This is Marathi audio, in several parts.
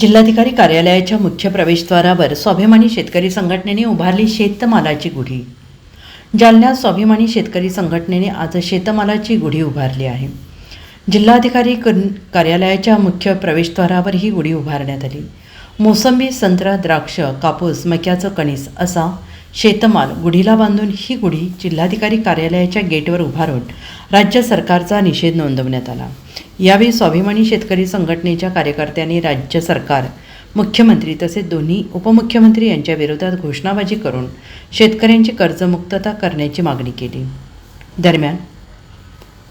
जिल्हाधिकारी कार्यालयाच्या मुख्य प्रवेशद्वारावर स्वाभिमानी शेतकरी संघटनेने उभारली शेतमालाची गुढी. जालन्यात स्वाभिमानी शेतकरी संघटनेने आज शेतमालाची गुढी उभारली आहे. जिल्हाधिकारी कन- कार्यालयाच्या मुख्य प्रवेशद्वारावर ही गुढी उभारण्यात आली. मोसंबी संत्रा द्राक्ष कापूस मक्याचं कणीस असा शेतमाल गुढीला बांधून ही गुढी जिल्हाधिकारी कार्यालयाच्या गेटवर उभारून राज्य सरकारचा निषेध नोंदवण्यात आला. यावेळी स्वाभिमानी शेतकरी संघटनेच्या कार्यकर्त्यांनी राज्य सरकार मुख्यमंत्री तसेच दोन्ही उपमुख्यमंत्री यांच्या विरोधात घोषणाबाजी करून शेतकऱ्यांची कर्जमुक्तता करण्याची मागणी केली. दरम्यान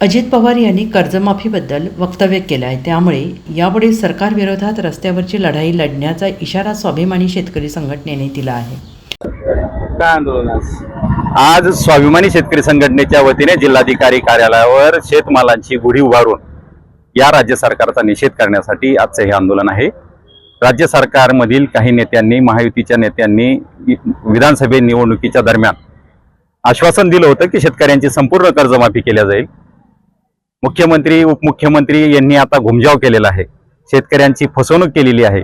अजित पवार यांनी कर्जमाफीबद्दल वक्तव्य केलं आहे त्यामुळे यापुढे सरकारविरोधात रस्त्यावरची लढाई लढण्याचा इशारा स्वाभिमानी शेतकरी संघटनेने दिला आहे. काय आंदोलन आज स्वाभिमानी शेतकरी संघटनेच्या वतीने जिल्हाधिकारी कार्यालयावर शेतमालांची गुढी उभारून या राज्य सरकारचा निषेध करण्यासाठी आजचं हे आंदोलन आहे. राज्य सरकारमधील काही नेत्यांनी महायुतीच्या नेत्यांनी विधानसभे निवडणुकीच्या दरम्यान आश्वासन दिलं होतं की शेतकऱ्यांची संपूर्ण कर्जमाफी केल्या जाईल. मुख्यमंत्री उपमुख्यमंत्री यांनी आता घुमजाव केलेला आहे. शेतकऱ्यांची फसवणूक केलेली आहे.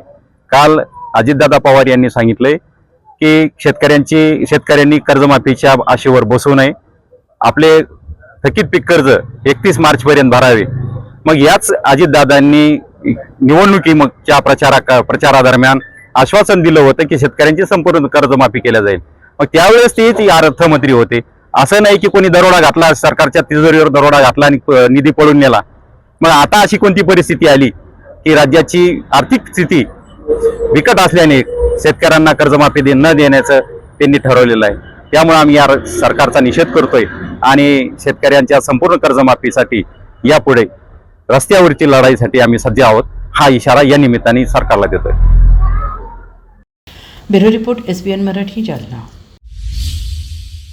काल अजितदादा पवार यांनी सांगितलंय की शेतकऱ्यांची शेतकऱ्यांनी कर्जमाफीच्या आशेवर बसू नये. आपले थकीत पीक कर्ज एकतीस मार्चपर्यंत भरावे. मग याच अजितदादांनी निवडणुकीच्या प्रचारा प्रचारादरम्यान आश्वासन दिलं होतं की शेतकऱ्यांची संपूर्ण कर्जमाफी केल्या जाईल. मग त्यावेळेस तेच अर्थमंत्री होते. असं नाही की कोणी दरोडा घातला सरकारच्या तिजोरीवर दरोडा घातला आणि निधी पळून नेला. मग आता अशी कोणती परिस्थिती आली की राज्याची आर्थिक स्थिती बिकट असल्याने शेतकऱ्यांना कर्जमाफी दे- न देण्याचं त्यांनी ठरवलेलं आहे. त्यामुळे आम्ही या सरकारचा निषेध करतोय आणि शेतकऱ्यांच्या संपूर्ण कर्जमाफीसाठी यापुढे रस्त्यावरची लढाईसाठी आम्ही सज्ज आहोत. हा इशारा या निमित्ताने सरकारला देतोय. Bureau report S Marathi Jalna.